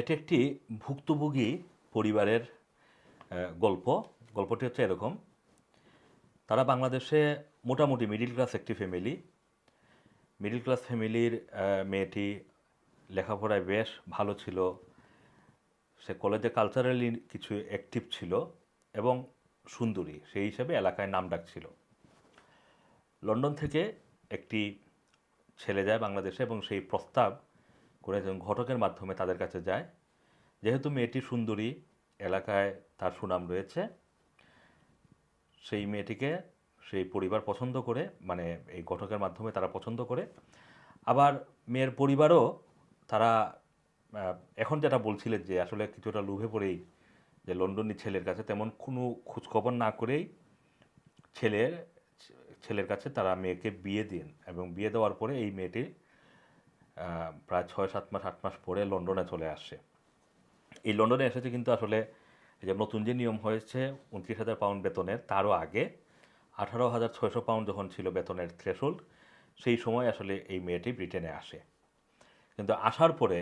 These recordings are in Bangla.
এটি একটি ভুক্তভোগী পরিবারের গল্প। গল্পটি হচ্ছে এরকম। তারা বাংলাদেশে মোটামুটি মিডিল ক্লাস একটি ফ্যামিলি মিডিল ক্লাস ফ্যামিলির মেয়েটি লেখাপড়ায় বেশ ভালো ছিল। সে কলেজে কালচারালি কিছু অ্যাক্টিভ ছিল এবং সুন্দরী, সেই হিসাবে এলাকায় নাম ডাকছিল লন্ডন থেকে একটি ছেলে যায় বাংলাদেশে এবং সেই প্রস্তাব করে একজন ঘটকের মাধ্যমে তাদের কাছে যায়। যেহেতু মেয়েটি সুন্দরী এলাকায় তার সুনাম রয়েছে সেই মেয়েটিকে সেই পরিবার পছন্দ করে মানে এই ঘটকের মাধ্যমে তারা পছন্দ করে। আবার মেয়ের পরিবারও তারা এখন যেটা বলছিলেন যে আসলে কিছুটা লোভে পড়েই যে লন্ডনী ছেলের কাছে তেমন কোনো খোঁজখবর না করেই ছেলের ছেলের কাছে তারা মেয়েকে বিয়ে দেন এবং বিয়ে দেওয়ার পরে এই মেয়েটি আহ, প্রায় ছয়, সাত মাস, আট মাস পরে লন্ডনে চলে আসে। এই লন্ডনে এসেছে কিন্তু আসলে যে নতুন যে নিয়ম হয়েছে, উনত্রিশ হাজার পাউন্ড বেতনের, তারও আগে আঠারো হাজার ছয়শো পাউন্ড যখন ছিল বেতনের থ্রেশোল্ড সেই সময় আসলে এই মেয়েটি ব্রিটেনে আসে। কিন্তু আসার পরে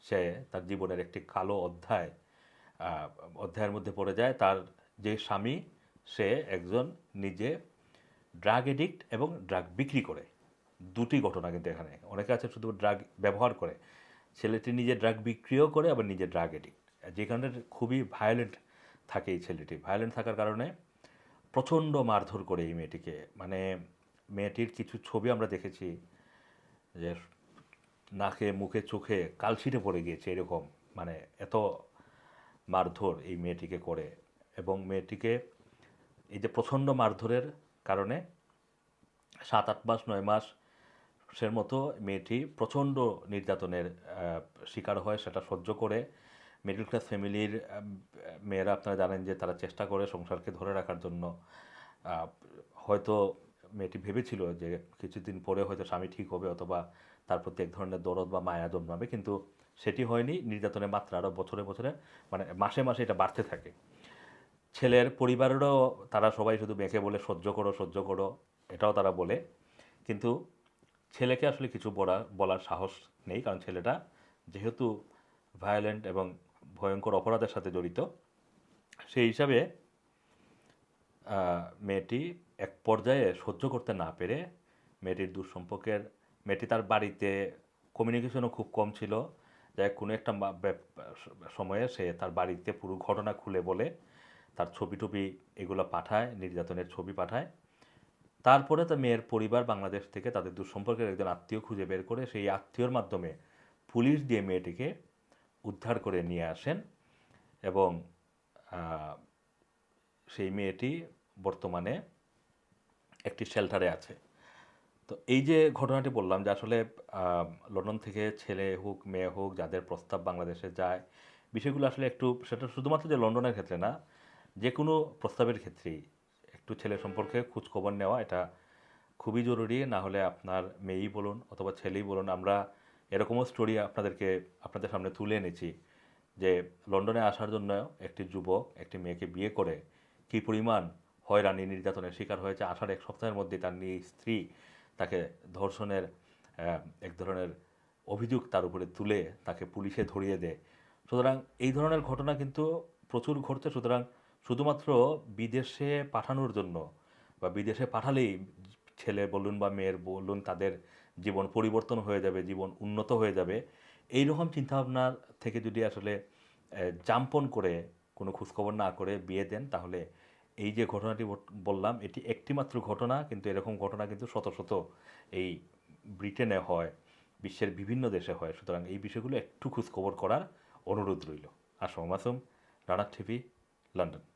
সে তার জীবনের একটি কালো অধ্যায় অধ্যায়ের মধ্যে পড়ে যায়, তার যে স্বামী, সে একজন নিজে ড্রাগ এডিক্ট এবং ড্রাগ বিক্রি করে। দুটি ঘটনা কিন্তু এখানে। অনেকে আছে শুধু ড্রাগ ব্যবহার করে, ছেলেটি নিজে ড্রাগ বিক্রিও করে আবার নিজে ড্রাগ এডিক্ট যেখানে খুবই ভায়োলেন্ট থাকে এই ছেলেটি। ভায়োলেন্ট থাকার কারণে প্রচণ্ড মারধর করে এই মেয়েটিকে। মানে মেয়েটির কিছু ছবি আমরা দেখেছি যে নাকে, মুখে, চোখে কালশিটে পড়ে গিয়েছে এরকম। মানে এত মারধর এই মেয়েটিকে করে এবং মেয়েটিকে এই যে প্রচণ্ড মারধরের কারণে সাত আট মাস, নয় মাস সের মতো মেয়েটি প্রচণ্ড নির্যাতনের শিকার হয়, সেটা সহ্য করে। মিডল ক্লাস ফ্যামিলির মেয়েরা আপনারা জানেন যে তারা চেষ্টা করে সংসারকে ধরে রাখার জন্য। হয়তো মেয়েটি ভেবেছিল যে কিছুদিন পরে হয়তো স্বামী ঠিক হবে অথবা তার প্রতি এক ধরনের দরদ বা মায়া জন্মাবে, কিন্তু সেটি হয়নি। নির্যাতনের মাত্রা আরও বছরে বছরে মানে মাসে মাসে এটা বাড়তে থাকে। ছেলের পরিবারেরও তারা সবাই শুধু মেয়েকে বলে সহ্য করো সহ্য করো, এটাও তারা বলে। কিন্তু ছেলেকে আসলে কিছু বলা বলার সাহস নেই, কারণ ছেলেটা যেহেতু ভায়োলেন্ট এবং ভয়ঙ্কর অপরাধের সাথে জড়িত, সেই হিসাবে মেয়েটি এক পর্যায়ে সহ্য করতে না পেরে মেয়েটির দুঃসম্পর্কের, মেয়েটি তার বাড়িতে কমিউনিকেশনও খুব কম ছিল। যাই কোনো একটা সময়ে সে তার বাড়িতে পুরো ঘটনা খুলে বলে তার ছবি টবি এগুলো পাঠায়, নির্যাতনের ছবি পাঠায়। তারপরে তার মেয়ের পরিবার বাংলাদেশ থেকে তাদের দুঃসম্পর্কের একজন আত্মীয় খুঁজে বের করে সেই আত্মীয়র মাধ্যমে পুলিশ দিয়ে মেয়েটিকে উদ্ধার করে নিয়ে আসেন এবং সেই মেয়েটি বর্তমানে একটি শেল্টারে আছে। তো এই যে ঘটনাটি বললাম যে আসলে লন্ডন থেকে ছেলে হোক, মেয়ে হোক, যাদের প্রস্তাব বাংলাদেশে যায়, বিষয়গুলো আসলে একটু, সেটা শুধুমাত্র যে লন্ডনের ক্ষেত্রে না, যে কোনো প্রস্তাবের ক্ষেত্রেই একটু ছেলে সম্পর্কে খোঁজখবর নেওয়া, এটা খুবই জরুরি। না হলে আপনার মেয়েই বলুন অথবা ছেলেই বলুন, আমরা এরকমও স্টোরি আপনাদেরকে, আপনাদের সামনে তুলে এনেছি যে লন্ডনে আসার জন্য একটি যুবক, একটি মেয়েকে বিয়ে করে কী পরিমাণ হয়রানি, নির্যাতনের শিকার হয়েছে। আসার এক সপ্তাহের মধ্যে তার নিজ স্ত্রী তাকে ধর্ষণের এক ধরনের অভিযোগ তার উপরে তুলে তাকে পুলিশে ধরিয়ে দেয়। সুতরাং এই ধরনের ঘটনা কিন্তু প্রচুর ঘটছে। সুতরাং শুধুমাত্র বিদেশে পাঠানোর জন্য বা বিদেশে পাঠালেই ছেলে বলুন বা মেয়ের বলুন তাদের জীবন পরিবর্তন হয়ে যাবে জীবন উন্নত হয়ে যাবে এই রকম চিন্তাভাবনার থেকে যদি আসলে আহ, যাম্পন করে কোনো খোঁজখবর না করে বিয়ে দেন তাহলে এই যে ঘটনাটি বললাম এটি একটিমাত্র ঘটনা কিন্তু এরকম ঘটনা কিন্তু শত শত এই ব্রিটেনে হয় বিশ্বের বিভিন্ন দেশে হয়। সুতরাং এই বিষয়গুলো একটু খোঁজখবর করার অনুরোধ রইল। Assam Masum Rana TV London.